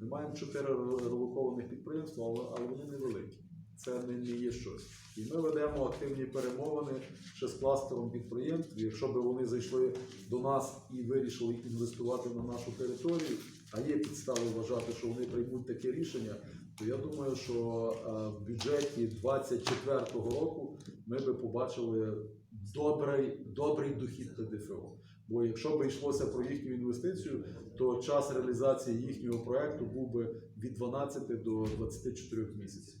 Ми маємо чотири релокованих підприємства, але, вони невеликі. Це не, є щось. І ми ведемо активні перемовини ще з кластером підприємств. Якщо б вони зайшли до нас і вирішили інвестувати на нашу територію, а є підстави вважати, що вони приймуть таке рішення, то я думаю, що е, в бюджеті 2024 року ми би побачили добрий, добрий дохід ПДФО. Бо якщо б йшлося про їхню інвестицію, то час реалізації їхнього проекту був би від 12 до 24 місяців.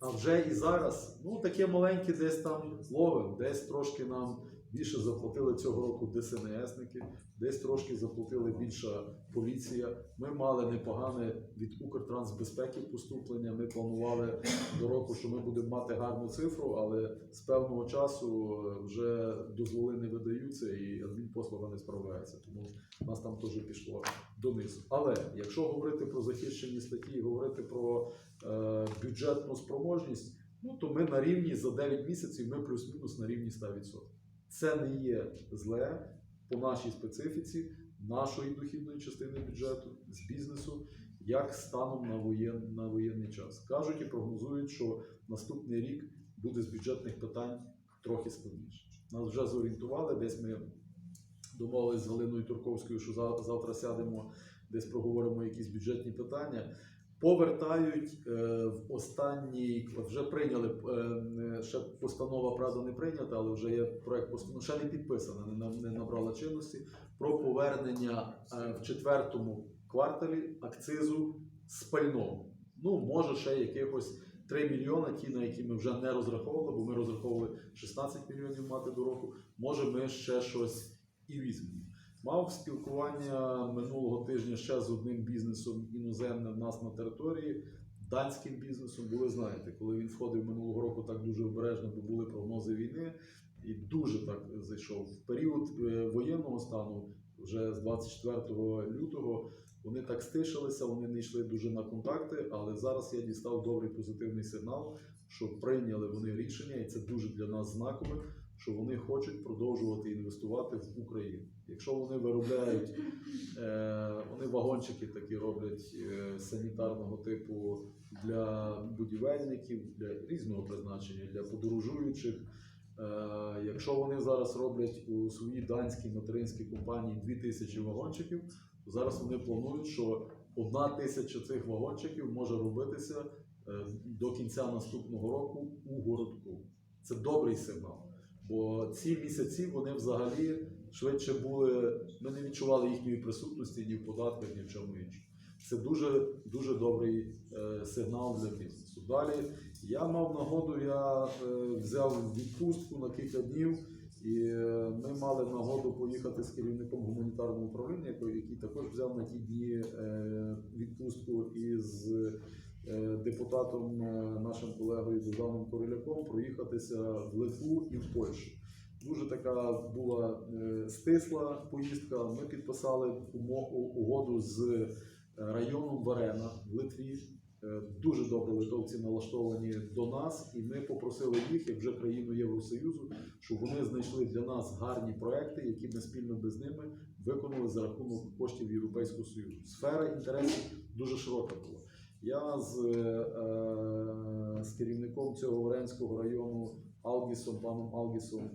А вже і зараз, ну таке маленьке десь там ловим, десь трошки нам більше заплатили цього року ДСНСники, десь трошки заплатили більша поліція. Ми мали непогане від Укртрансбезпеки поступлення. Ми планували до року, що ми будемо мати гарну цифру, але з певного часу е, вже дозволи не видаються і адмінпослуга не справляється. Тому нас там теж пішло донизу. Але якщо говорити про захищені статті, говорити про е, бюджетну спроможність, ну то ми на рівні за 9 місяців ми плюс-мінус на рівні 100%. Це не є зле по нашій специфіці, нашої дохідної частини бюджету з бізнесу, як станом на, воєн, на воєнний час. Кажуть і прогнозують, що наступний рік буде з бюджетних питань трохи складніше. Нас вже зорієнтували, десь ми домовились з Галиною Турковською, що завтра сядемо, десь проговоримо якісь бюджетні питання. Повертають е, в останній, вже прийняли е, ще постанова, правда, не прийнята, але вже є проект постанови, ще не підписана, не, набрала чинності про повернення е, в четвертому кварталі акцизу з пального. Ну, може, ще якихось 3 мільйони, ті, на які ми вже не розраховували, бо ми розраховували 16 мільйонів мати до року. Може, ми ще щось і візьмемо. Мав спілкування минулого тижня ще з одним бізнесом іноземним в нас на території, данським бізнесом. Ви знаєте, коли він входив минулого року так дуже обережно, бо були прогнози війни, і дуже так зайшов. В період е, воєнного стану, вже з 24 лютого, вони так стишилися, вони не йшли дуже на контакти, але зараз я дістав добрий позитивний сигнал, що прийняли вони рішення, і це дуже для нас знакове, що вони хочуть продовжувати інвестувати в Україну. Якщо вони виробляють, е, вони вагончики такі роблять е, санітарного типу для будівельників, для різного призначення, для подорожуючих. Е, якщо вони зараз роблять у своїй данській материнській компанії 2000 вагончиків, то зараз вони планують, що одна тисяча цих вагончиків може робитися до кінця наступного року у городку. Це добрий сигнал. Бо ці місяці вони взагалі швидше були. Ми не відчували їхньої присутності ні в податках, ні в чому іншому. Це дуже дуже добрий е, сигнал для бізнесу. Далі я мав нагоду, я е, взяв відпустку на кілька днів, і е, ми мали нагоду поїхати з керівником гуманітарного управління, який також взяв на ті дні е, відпустку із е, депутатом, е, нашим колегою Богданом Короляком, проїхатися в Литву і в Польщу. Дуже така була е, стисла поїздка. Ми підписали угоду з е, районом Варена в Литві. Е, Дуже добре литовці налаштовані до нас, і ми попросили їх, як вже країну Євросоюзу, щоб вони знайшли для нас гарні проекти, які ми спільно без ними виконали за рахунок коштів Європейського Союзу. Сфера інтересів дуже широка була. Я з, е, з керівником цього Варенського району Алгісом, паном Алгісом,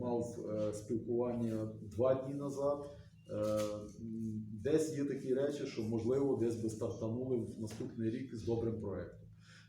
мав е, спілкування два дні назад. Е, Десь є такі речі, що можливо десь би стартанули в наступний рік з добрим проектом.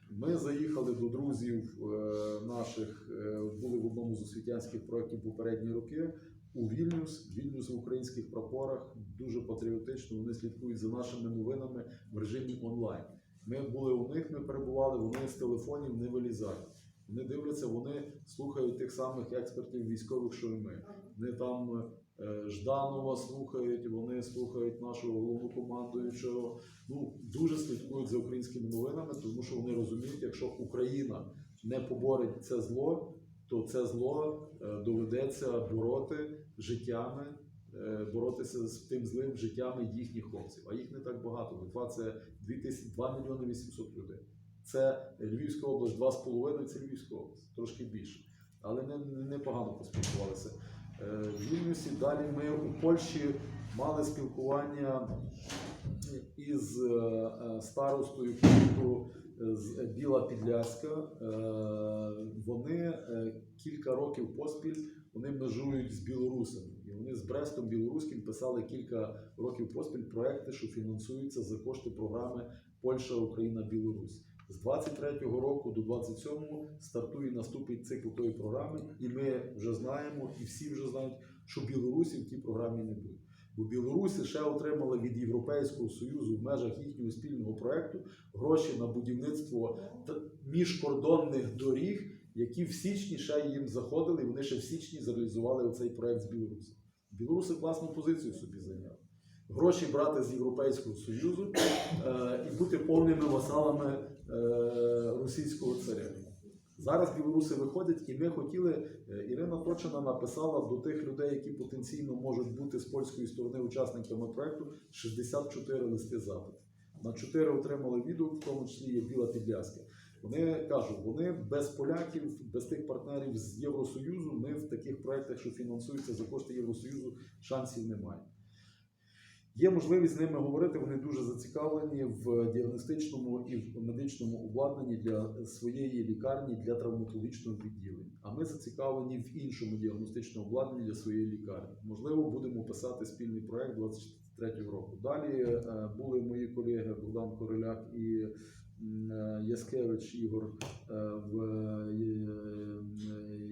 Ми заїхали до друзів е, наших, е, були в одному з освітянських проєктів попередні роки. У Вільнюс, Вільнюс в українських прапорах, дуже патріотично. Вони слідкують за нашими новинами в режимі онлайн. Ми були у них, ми перебували, вони з телефонів не вилізають. Вони дивляться, вони слухають тих самих експертів військових, що і ми. Вони там е, Жданова слухають, вони слухають нашого головнокомандуючого. Ну дуже слідкують за українськими новинами, тому що вони розуміють, якщо Україна не поборить це зло, то це зло е, доведеться бороти життями, е, боротися з тим злим життями їхніх хлопців. А їх не так багато. Литва це 2, тисячі, 2 мільйони 800 людей. Це Львівська область, 2,5 це Львівська область, трошки більше. Але не, не, непогано поспілкувалися. Е, В Вільнюсі далі ми у Польщі мали спілкування із е, е, старостою пункту з Біла Підляська. Е, Вони кілька років поспіль вони межують з Білорусами. І вони з Брестом Білоруським писали кілька років поспіль проекти, що фінансуються за кошти програми Польща, Україна, Білорусь. З 23-го року до 27-го стартує наступний цикл тої програми, і ми вже знаємо, і всі вже знають, що Білорусі в тій програмі не буде. Бо Білорусі ще отримали від Європейського Союзу в межах їхнього спільного проекту гроші на будівництво міжкордонних доріг, які в січні ще їм заходили, і вони ще в січні зреалізували оцей проект з Білорусі. Білоруси класну позицію собі зайняли. Гроші брати з Європейського Союзу е, і бути повними васалами російського царя. Зараз білоруси виходять, і ми хотіли. е, Ірина Точина написала до тих людей, які потенційно можуть бути з польської сторони учасниками проекту, 64 листи запитів. На 4 отримали відгук, в тому числі є Біла Підляська. Вони кажуть, вони без поляків, без тих партнерів з Євросоюзу, ми в таких проектах, що фінансуються за кошти Євросоюзу, шансів немає. Є можливість з ними говорити. Вони дуже зацікавлені в діагностичному і в медичному обладнанні для своєї лікарні для травматологічного відділення. А ми зацікавлені в іншому діагностичному обладнанні для своєї лікарні. Можливо, будемо писати спільний проект 23 року. Далі е, були мої колеги Богдан Короляк і Яскевич Ігор е, в е,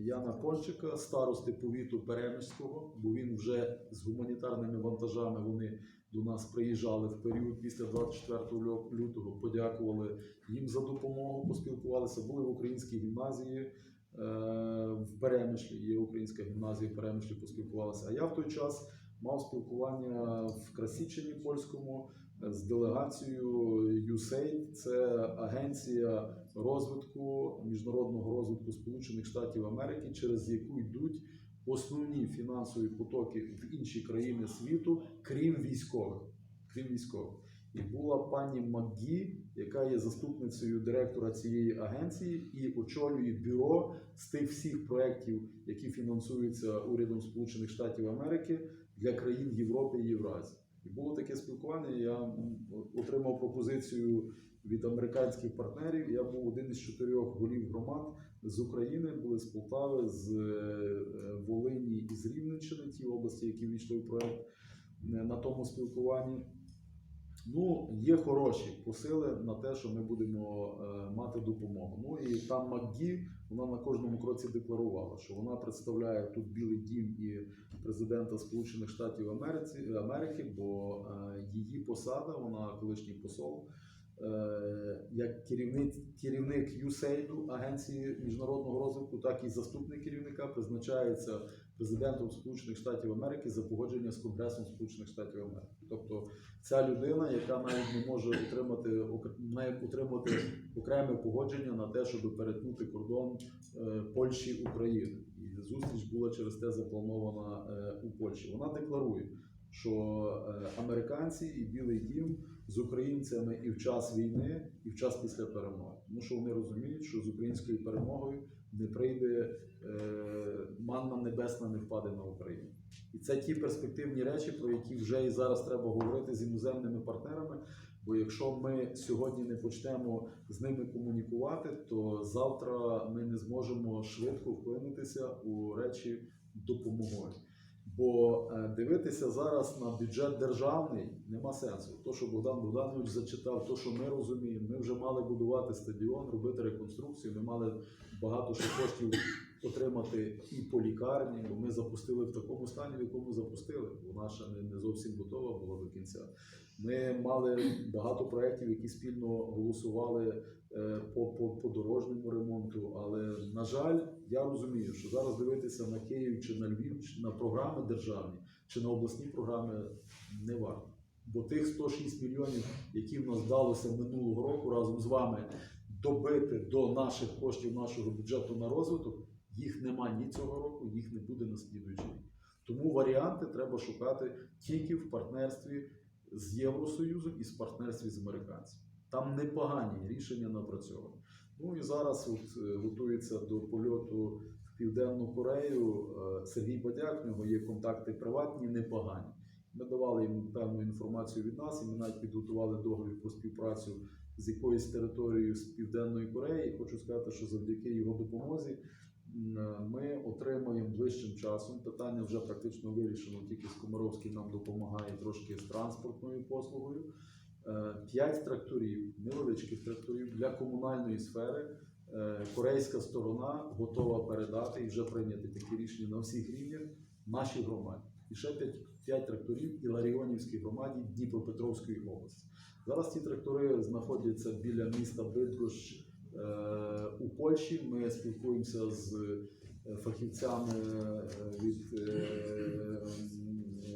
Яна Пончика, старости повіту Перемишського, бо він вже з гуманітарними вантажами вони до нас приїжджали в період після 24 лю- лютого, подякували їм за допомогу, поспілкувалися. Були в українській гімназії е, в Перемишлі. Є українська гімназія в Перемишлі, поспілкувалися. А я в той час мав спілкування в Красічині польському е, з делегацією USAID. Це агенція розвитку міжнародного розвитку Сполучених Штатів Америки, через яку йдуть основні фінансові потоки в інші країни світу, крім військових. Крім військових. І була пані Макгі, яка є заступницею директора цієї агенції і очолює бюро з тих всіх проєктів, які фінансуються урядом Сполучених Штатів Америки для країн Європи і Євразії. І було таке спілкування. Я отримав пропозицію від американських партнерів. Я був один із чотирьох голів громад з України, були з Полтави, з е, Волині і з Рівненщини, ті області, які війшли в проект е, на тому спілкуванні. Ну, є хороші посили на те, що ми будемо е, мати допомогу. Ну і там МакГі, вона на кожному кроці декларувала, що вона представляє тут Білий Дім і президента Сполучених Штатів Америці, Америки, бо е, її посада, вона колишній посол, е, як керівник, керівник USAID, агенції міжнародного розвитку, так і заступник керівника призначається президентом Сполучених Штатів Америки за погодження з Конгресом Сполучених Штатів Америки. Тобто ця людина, яка навіть не може отримати має отримати окреме погодження на те, щоб перетнути кордон е, Польщі України. І зустріч була через те запланована е, у Польщі. Вона декларує, що е, американці і Білий Дім з українцями і в час війни, і в час після перемоги. Тому що вони розуміють, що з українською перемогою не прийде е, манна небесна, не впаде на Україну. І це ті перспективні речі, про які вже і зараз треба говорити з іноземними партнерами. Бо якщо ми сьогодні не почнемо з ними комунікувати, то завтра ми не зможемо швидко вклинитися у речі допомоги. Бо е, дивитися зараз на бюджет державний нема сенсу. То, що Богдан Богданович зачитав, то, що ми розуміємо, ми вже мали будувати стадіон, робити реконструкцію. Ми мали багато ще коштів отримати і по лікарні, бо ми запустили в такому стані, в якому запустили. Вона ще не, не зовсім готова була до кінця. Ми мали багато проєктів, які спільно голосували е, по, по, по дорожньому ремонту. Але на жаль, я розумію, що зараз дивитися на Київ чи на Львів, чи на програми державні, чи на обласні програми не варто. Бо тих 106 мільйонів, які в нас вдалося минулого року разом з вами добити до наших коштів нашого бюджету на розвиток, їх нема ні цього року, їх не буде на слідуючий рік. Тому варіанти треба шукати тільки в партнерстві з Євросоюзом і з партнерстві з американцями. Там непогані рішення напрацьовані. Ну і зараз от, е, готується до польоту в Південну Корею. е, Сергій Бодяк, в нього є контакти приватні, непогані. Ми давали їм певну інформацію від нас, і ми навіть підготували договір про співпрацю з якоюсь територією з Південної Кореї. Хочу сказати, що завдяки його допомозі ми отримаємо ближчим часом. Питання вже практично вирішено, тільки Скомаровський нам допомагає трошки з транспортною послугою. Е, П'ять тракторів, невеличких тракторів для комунальної сфери. Е, Корейська сторона готова передати і вже прийняти такі рішення на всіх рівнях нашій громаді. І ще 5, 5 тракторів і Ларіонівській громаді Дніпропетровської області. Зараз ці трактори знаходяться біля міста Бидруш е, у Польщі. Ми спілкуємося з е, фахівцями е, від,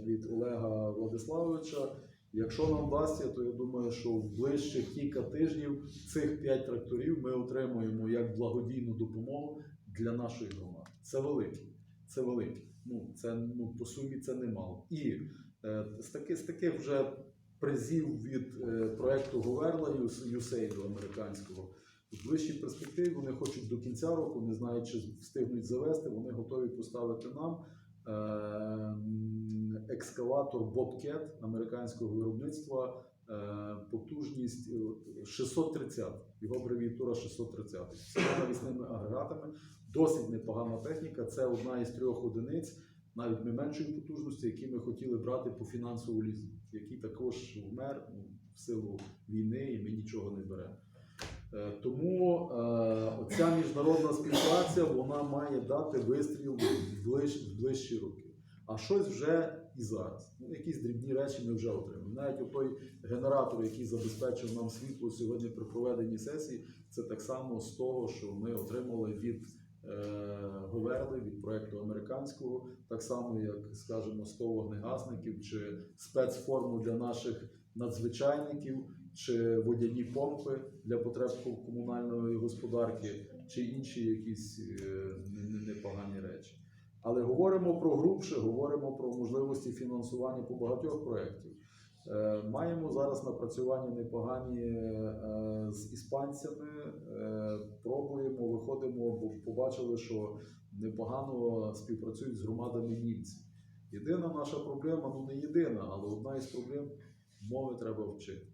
від Олега Владиславовича. Якщо нам вдасться, то я думаю, що в ближчих кілька тижнів цих 5 тракторів ми отримуємо як благодійну допомогу для нашої громади. Це велике. Це велике. Ну, це ну, по сумі це немало. І е, з, таки, з таких вже призів від е, проекту Говерла USAID американського. В ближчій перспективі вони хочуть до кінця року, не знають, чи встигнуть завести, вони готові поставити нам е, екскаватор Bobcat американського виробництва. е, Потужність е, 630, його абревіатура 630. З навісними агрегатами. Досить непогана техніка. Це одна із трьох одиниць, навіть не меншої потужності, які ми хотіли брати по фінансову лізу, який також вмер ну, в силу війни, і ми нічого не беремо. Е, Тому е, оця міжнародна співпраця вона має дати вистріл в, ближ, в ближчі роки. А щось вже і зараз. Ну, якісь дрібні речі ми вже отримали. Навіть той генератор, який забезпечив нам світло сьогодні при проведенні сесії, це так само з того, що ми отримали від Говерли, від проекту американського, так само, як скажімо, 100 вогнегасників чи спецформу для наших надзвичайників, чи водяні помпи для потреб комунальної господарки, чи інші якісь е, не- не- непогані речі. Але говоримо про грубше, говоримо про можливості фінансування по багатьох проєктів. Е, Маємо зараз напрацювання непогані е, з іспанцями. Е, Пробуємо, виходимо, бо побачили, що непогано співпрацюють з громадами німців. Єдина наша проблема, ну не єдина, але одна із проблем мови треба вчити.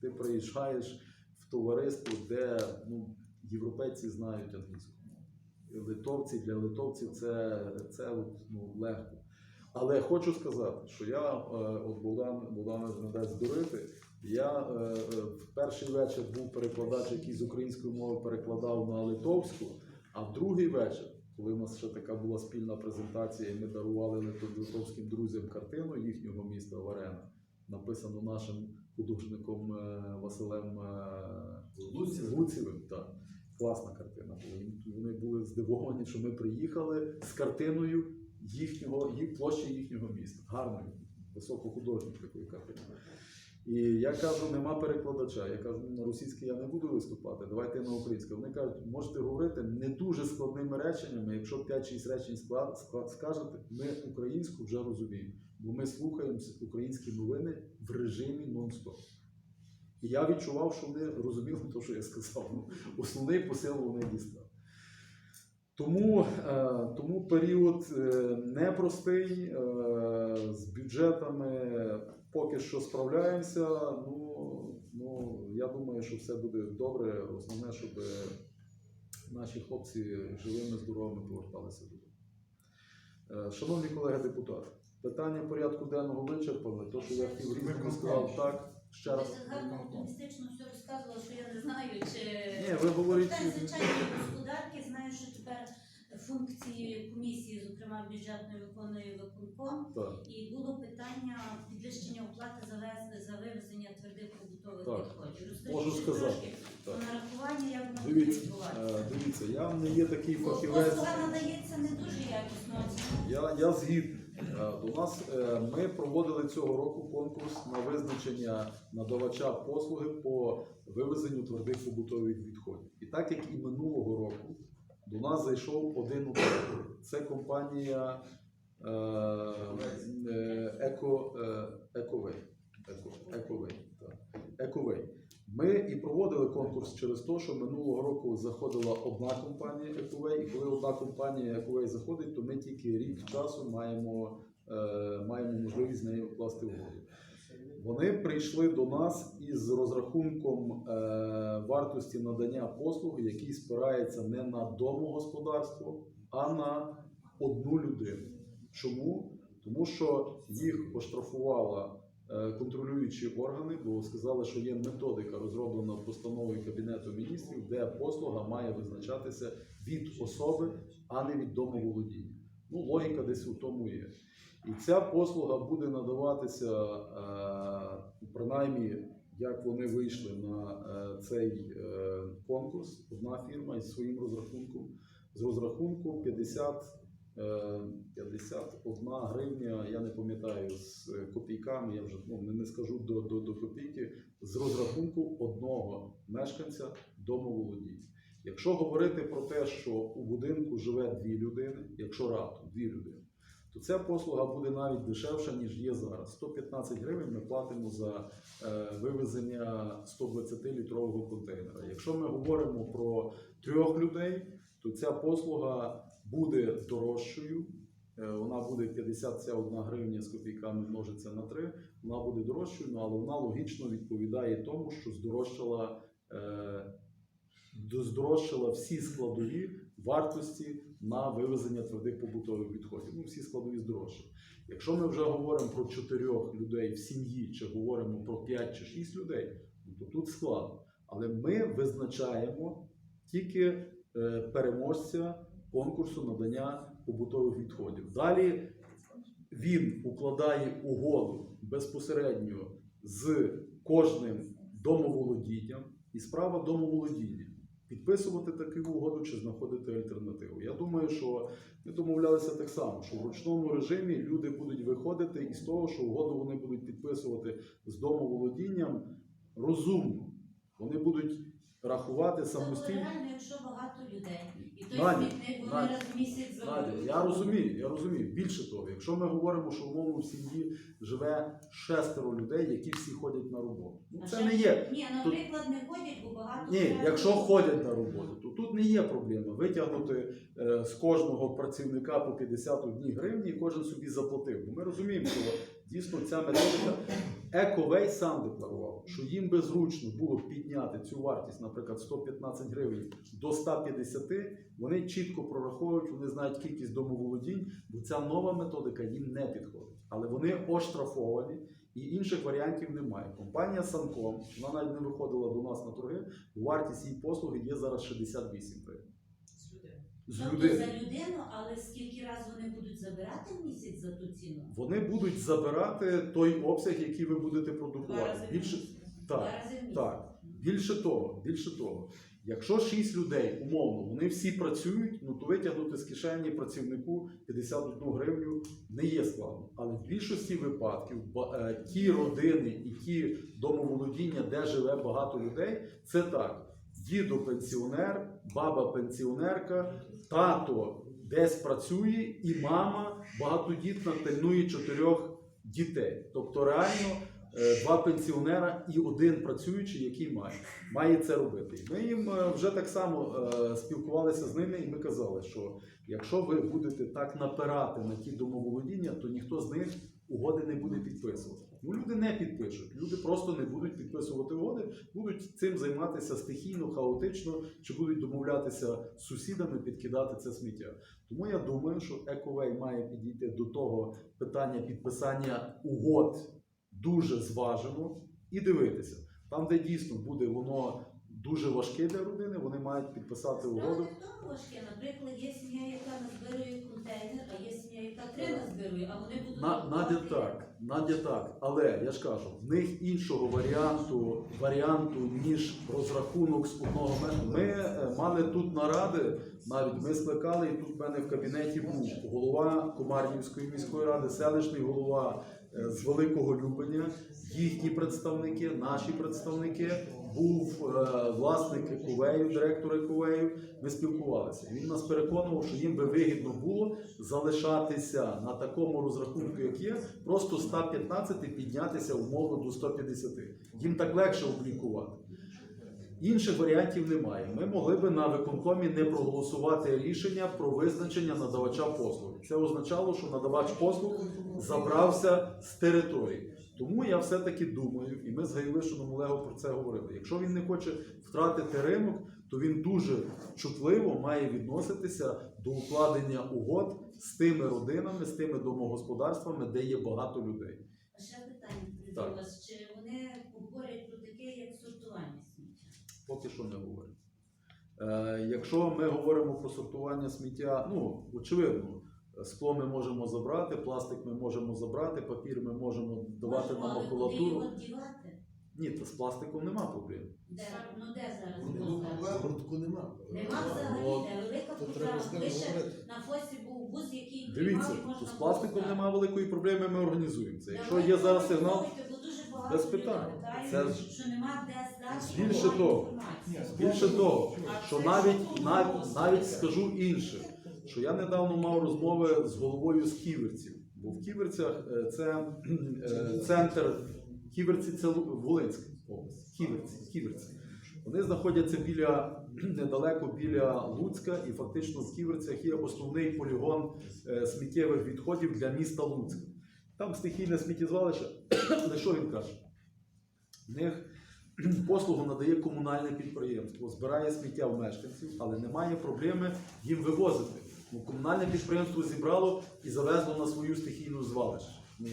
Ти приїжджаєш в товариство, де ну, європейці знають англійську мову. Литовці для литовців це, це ну, легко. Але хочу сказати, що я, е, от Богдан, Богдан не дасть здурити, я е, е, в перший вечір був перекладач, який з української мови перекладав на литовську, а в другий вечір, коли в нас ще така була спільна презентація, і ми дарували литовським друзям картину їхнього міста Варена, написану нашим художником Василем. Так. Класна картина була. Вони були здивовані, що ми приїхали з картиною їхнього, їх площі їхнього міста. Гарною, високохудожньою такою картиною. І я кажу, нема перекладача. Я кажу, на російській я не буду виступати, давайте на українське. Вони кажуть, можете говорити не дуже складними реченнями. Якщо 5-6 речень склад, склад, скажете, ми українську вже розуміємо. Бо ми слухаємо українські новини в режимі нон-стоп. І я відчував, що вони розуміли те, що я сказав. Ну, основний посил вони дістали. Тому, е, тому період е, непростий, е, з бюджетами поки що справляємося. Ну, ну, я думаю, що все буде добре. Основне, щоб наші хлопці живими, здоровими поверталися додому. Шановні колеги депутати, питання порядку денного вичерпали. То, що я хотів різному сказав, так, ще раз. так гарно оптимістично все розказували, що я не знаю, чи Ні, ви говорите. Питань звичайної господарки. Знаю, що тепер функції комісії, зокрема бюджетної, виконує виконком. Так. І було питання підвищення оплати за вез- за вивезення твердих побутових Так. відходів. Розкажіть Можу ще сказати. трошки про Так. нарахування, як воно буде Дивіться, відбуватися. е, дивіться, я не є такий Бо фахівець. послуга надається не дуже якісно. Я, я згідний. Е, До нас е, ми проводили цього року конкурс на визначення надавача послуги по вивезенню твердих побутових відходів. І так як і минулого року, до нас зайшов один оператор. Це компанія е, е, Еко, е, Ековей. Ековей. Ми і проводили конкурс через те, що минулого року заходила одна компанія Ековей, і коли одна компанія Ековей заходить, то ми тільки рік часу маємо е, маємо можливість з нею вкласти угоду. Вони прийшли до нас із розрахунком е, вартості надання послуг, який спирається не на домогосподарство, а на одну людину. Чому? Тому що їх оштрафувала контролюючі органи, бо сказали, що є методика, розроблена постановою Кабінету міністрів, де послуга має визначатися від особи, а не від домоволодіння. Ну, логіка десь у тому є. І ця послуга буде надаватися, е, принаймні, як вони вийшли на е, цей е, конкурс, одна фірма із своїм розрахунком, з розрахунку 50, е, 51 гривня, я не пам'ятаю, з копійками, я вже ну, не, не скажу до, до, до копійки, з розрахунку одного мешканця домоволодіння. Якщо говорити про те, що у будинку живе дві людини, якщо раптом дві людини, то ця послуга буде навіть дешевша, ніж є зараз. 115 гривень ми платимо за е, вивезення 120-літрового контейнера. Якщо ми говоримо про трьох людей, то ця послуга буде дорожчою. Е, Вона буде 51 гривня з копійками множиться на 3, вона буде дорожчою, ну, але вона логічно відповідає тому, що здорожчала, е, здорожчала всі складові вартості на вивезення твердих побутових відходів. Ну, всі складові здорожчали. Якщо ми вже говоримо про чотирьох людей в сім'ї, чи говоримо про 5 чи 6 людей, ну, то тут складно. Але ми визначаємо тільки е, переможця конкурсу надання побутових відходів. Далі він укладає угоду безпосередньо з кожним домоволодінням, і справа домоволодіння. Підписувати таку угоду чи знаходити альтернативу. Я думаю, що ми домовлялися так само, що в ручному режимі люди будуть виходити із того, що угоду вони будуть підписувати з домоволодінням розумно. Вони будуть рахувати самостійно. Реально, якщо багато людей, і той Надя, смітник вони Надя, раз в місяць Надя, я розумію, я розумію. Більше того, якщо ми говоримо, що умовно в сім'ї живе шестеро людей, які всі ходять на роботу. Ну А це ще- не є. Ні, Тут- наприклад, не ходять, бо багато. Ні, треба- якщо ходять на роботу, то тут не є проблема витягнути е, з кожного працівника по 51 гривні і кожен собі заплатив. Бо ми розуміємо, що дійсно ця методика Ековей сам декларував, що їм би зручно було підняти цю вартість, наприклад, 115 гривень до 150, вони чітко прораховують, вони знають кількість домоволодінь, бо ця нова методика їм не підходить. Але вони оштрафовані. І інших варіантів немає. Компанія Санком, вона навіть не виходила до нас на торги, вартість її послуги є зараз 68 гривень. З Тобто людини. за людину, але скільки разів вони будуть забирати в місяць за ту ціну? Вони будуть забирати той обсяг, який ви будете Два продукувати. рази в Більше, місяць. так, Два рази в місяць. так. Більше того, більше того, якщо 6 людей, умовно, вони всі працюють, ну то витягнути з кишені працівнику 51 гривню не є складно. Але в більшості випадків ба- е, ті родини і ті домоволодіння, де живе багато людей, це так. Дідо пенсіонер, баба пенсіонерка, тато десь працює, і мама багатодітна пильнує чотирьох дітей. Тобто реально е, два пенсіонера і один працюючий, який має, має це робити. Ми їм е, вже так само е, спілкувалися з ними, і ми казали, що якщо ви будете так напирати на ті домоволодіння, то ніхто з них угоди не буде підписувати. Ну, люди не підпишуть, люди просто не будуть підписувати угоди, будуть цим займатися стихійно, хаотично, чи будуть домовлятися з сусідами, підкидати це сміття. Тому я думаю, що Ековей має підійти до того питання підписання угод дуже зважено і дивитися. Там, де дійсно буде воно дуже важке для родини, вони мають підписати угоду. важке. Наприклад, є сім'я, яка назбирує контейнер, а є сім'я, яка три назбирує, а вони будуть. На, Надя так, Надя так. Але я ж кажу, в них іншого варіанту, варіанту ніж розрахунок з одного метру. Ми е, мали тут наради, навіть ми скликали, і тут в мене в кабінеті був голова Комарнівської міської ради, селищний голова з Великого Любеня, їхні представники, наші представники. Був е, власник Кувею, директор Кувею. Ми спілкувалися. Він нас переконував, що їм би вигідно було залишатися на такому розрахунку, як є, просто 115 піднятися умовно до 150. Їм так легше облікувати. Інших варіантів немає. Ми могли би на виконкомі не проголосувати рішення про визначення надавача послуг. Це означало, що надавач послуг забрався з території. Тому я все-таки думаю, і ми з Гайвишином Олегом про це говорили. Якщо він не хоче втратити ринок, то він дуже чутливо має відноситися до укладення угод з тими родинами, з тими домогосподарствами, де є багато людей. А ще питання до вас. Чи вони говорять про таке, як сортування? Поки що не говорять. Е, якщо ми говоримо про сортування сміття, ну очевидно, скло ми можемо забрати, пластик ми можемо забрати, папір ми можемо давати на макулатуру. Ні, то з пластиком нема проблем. Де? Ну де зараз? Ну, гуртку нема. Нема взагалі, Ну, де велика То проблема. говорити. на фосі був бус, який Дивіться, приймав, і то можна з пластиком немає великої проблеми, ми організуємо це. Якщо Давайте є зараз сигнал, організовуйте, багато без людей питань. Це ж- що нема де здати. Більше того, більше того, що навіть навіть, навіть скажу інше, що я недавно мав розмови з головою з ківерців. Бо в ківерцях е, це е, центр ківерці це Лу- Волинська область. Ківерці, ківерці. Вони знаходяться біля недалеко біля Луцька, і фактично в Ківерцях є основний полігон е, сміттєвих відходів для міста Луцька. Там стихійне сміттєзвалище. Але що він каже? В них послугу надає комунальне підприємство, збирає сміття в мешканців, але немає проблеми їм вивозити. Ну, комунальне підприємство зібрало і завезло на свою стихійну звалище. Ну,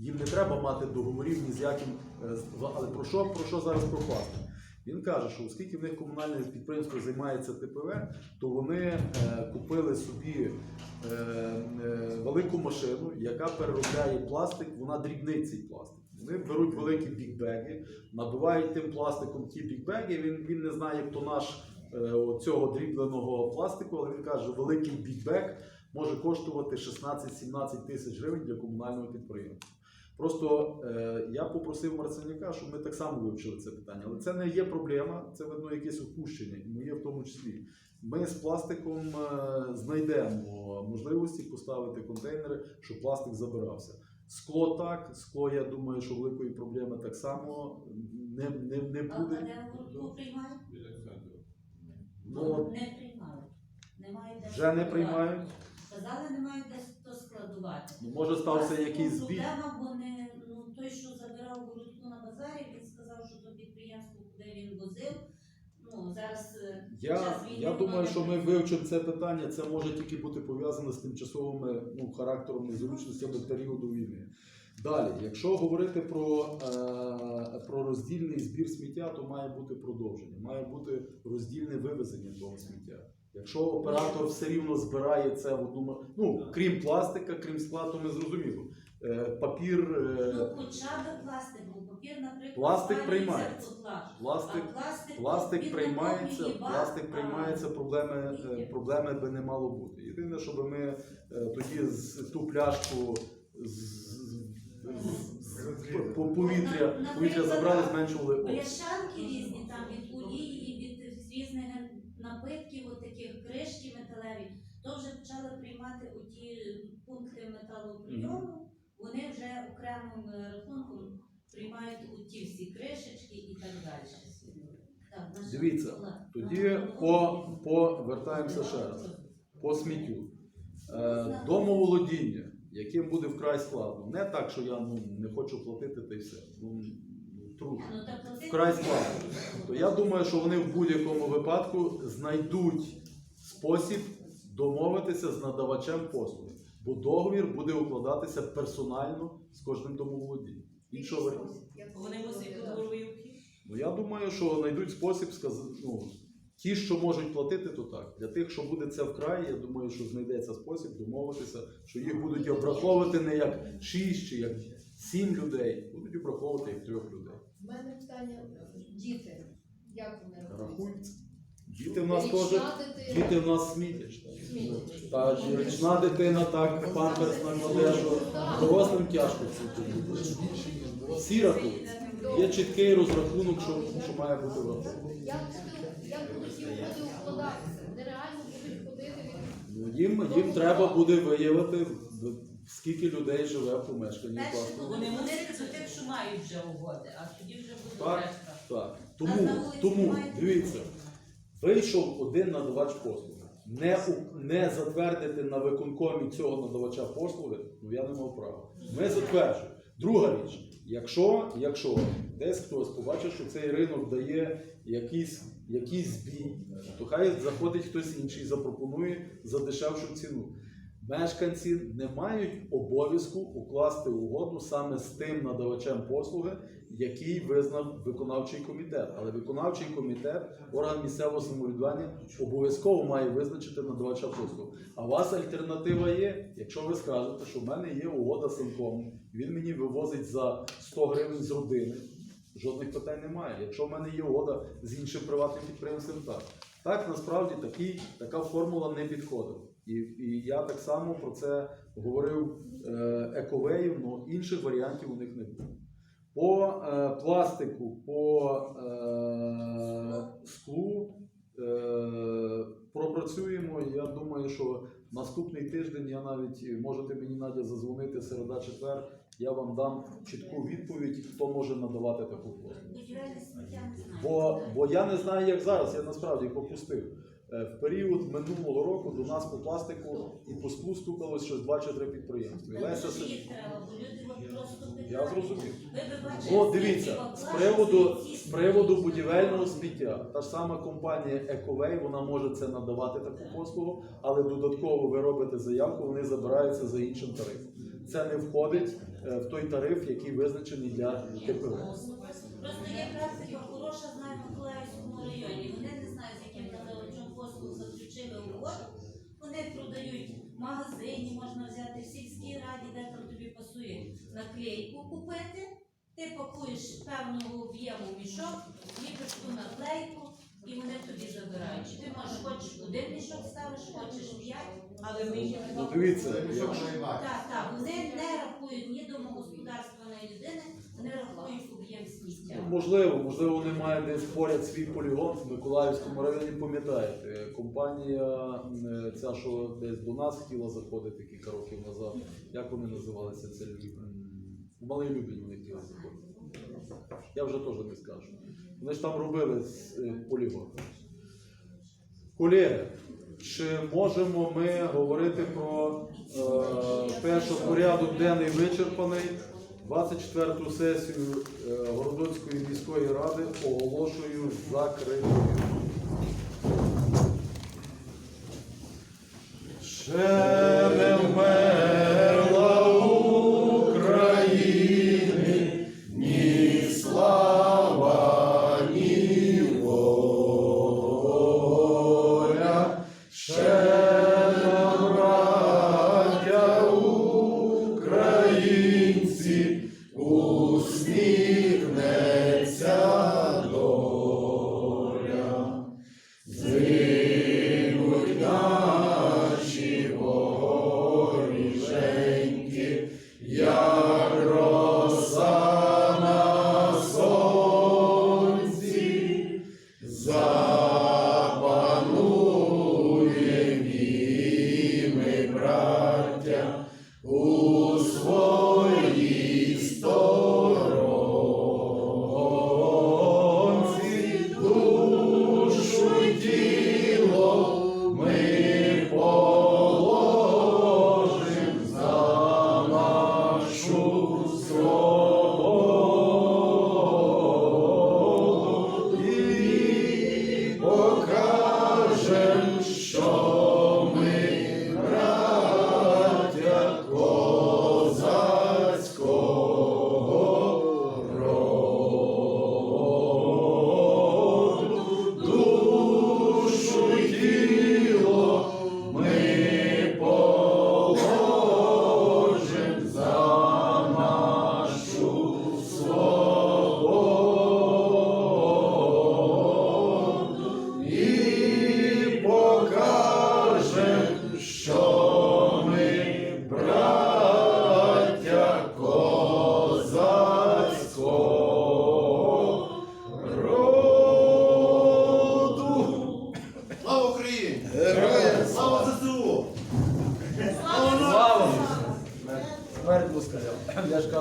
їм не треба мати договорів ні з яким. е, Але про що, про що зараз про пластик? Він каже, що оскільки в них комунальне підприємство займається ТПВ, то вони е, купили собі е, е, велику машину, яка переробляє пластик, вона дрібнить цей пластик. Вони беруть великі бікбеги, набивають тим пластиком ті бікбеги. Він, він не знає, хто наш цього дрібленого пластику, але він каже, що великий бікбег може коштувати 16-17 тисяч гривень для комунального підприємства. Просто е, я попросив Марценяка, щоб ми так само вивчили це питання. Але це не є проблема, це видно якесь опущення, і моє в тому числі. Ми з пластиком е, знайдемо можливості поставити контейнери, щоб пластик забирався. Скло так, скло, я думаю, що великої проблеми так само не, не, не буде. де? Ну, Не приймали. Немає де вже не приймають. Сказали, немає де то складувати. Ну, може стався якийсь збій. Проблема, бо той, що забирав городку на базарі, він сказав, що то підприємство, куди він возив. Ну, зараз е, Я, війни я думаю, що ми вивчимо це питання. Це може тільки бути пов'язано з тимчасовими ну, характером незручностями періоду війни. Далі, якщо говорити про, е, про роздільний збір сміття, то має бути продовження, має бути роздільне вивезення того сміття. Якщо оператор все рівно збирає це в одному, ну крім пластика, крім скла, то ми зрозуміло. Е, папір, е, Ну, хоча б пластик, бо папір, наприклад, Пластик приймається. пластик, А пластик, Пластик приймається, пластик приймається, проблеми, е, проблеми би не мало бути. Єдине, щоб ми тоді з ту пляшку з, з- з- по- повітря, повітря забрали, зменшували обсяг. Бляшанки різні, там від олії від різних напитків, от таких кришки металеві, то вже почали приймати оті пункти металоприйому, вони вже окремим е, рахунком приймають оті всі кришечки і так далі. Так, наш Дивіться, Тоді ну, по, по вертаємося ще раз. По сміттю. Е, домоволодіння, яким буде вкрай складно. Не так, що я ну, не хочу платити та й все. Ну, трудно. Ну, так платити Вкрай складно. то я думаю, що вони в будь-якому випадку знайдуть спосіб домовитися з надавачем послуги, бо договір буде укладатися персонально з кожним домоволодінням. Іншого варіанту. Вони мусять договоровий. Ну я думаю, що знайдуть спосіб сказати. Ну, ті, що можуть платити, то так. Для тих, що буде це вкрай, я думаю, що знайдеться спосіб домовитися, що їх будуть обраховувати не як 6 чи як 7 людей, будуть обраховувати як трьох людей. У мене питання діти. Як вони рахуються? Діти в нас теж. Діти в нас смітять. Та ж річна дитина так, памперс накладе, що дорослим тяжко це робити. Всі рахують. Є чіткий розрахунок, що, що має бути враховано. Як будуть- укладатися? Нереально будуть ходити від Ну, їм, їм треба буде виявити, скільки людей живе в помешканні Перше власне. Вони вони мусять до тих, що мають вже угоди, а тоді вже буде Так. решта. Так. Тому, тому дивіться, вийшов один надавач послуги. Не, не затвердити на виконкомі цього надавача послуги, ну я не мав права. Ми затверджуємо. Друга річ, якщо, якщо десь хтось побачив, що цей ринок дає якийсь, якийсь збій, то хай заходить хтось інший, запропонує за дешевшу ціну. Мешканці не мають обов'язку укласти угоду саме з тим надавачем послуги, який визнав виконавчий комітет. Але виконавчий комітет, орган місцевого самоврядування, обов'язково має визначити надавача послуг. А у вас альтернатива є, якщо ви скажете, що в мене є угода з інком, він мені вивозить за 100 гривень з родини. Жодних питань немає. Якщо в мене є угода з іншим приватним підприємством, так. Так насправді такий, така формула не підходить. І, і я так само про це говорив е, ековею, але інших варіантів у них не було. По е, пластику, по е, склу е, пропрацюємо. Я думаю, що наступний тиждень я навіть можете мені Надя зазвонити середа четвер. Я вам дам чітку відповідь, хто може надавати таку послугу. Знаю. Бо, бо я не знаю, як зараз, я насправді пропустив. Е, В період минулого року до нас по пластику і по склу стукалось щось два чи три підприємства. Леся дуже Сид- їх треба, бо люди просто. Я зрозумів. О, дивіться, з приводу, з приводу будівельного сміття, та ж сама компанія Ековей, вона може це надавати таку послугу, але додатково ви робите заявку, вони забираються за іншим тарифом. Це не входить е, в той тариф, який визначений для ТПВ. Просто є практика хороша, знаю в Миколаївському районі. Вони не знають, з яким надавачом послуг заключили угоду. Вони продають в магазині, можна взяти в сільській раді, де там тобі пасує наклейку купити. Ти пакуєш певного об'єму мішок, ліпиш ту наклейку, і вони тобі забирають. Ти можеш хочеш один мішок ставиш, хочеш п'ять. Але ми їх Ну, дивіться, якщо Так, так, вони не рахують ні домогосподарственної людини, вони рахують об'єм сміття. Ну, Можливо, можливо, вони мають десь поряд свій полігон в Миколаївському районі, пам'ятаєте. Компанія, ця, що десь до нас хотіла заходити кілька років назад. Як вони називалися? Це Лю- Малий Любень вони хотіли заходити. Я вже теж не скажу. Вони ж там робили е, полігон. Колеги, чи можемо ми говорити про е, те, порядок денний вичерпаний? 24 сесію е, Городоцької міської ради оголошую закритою. Ще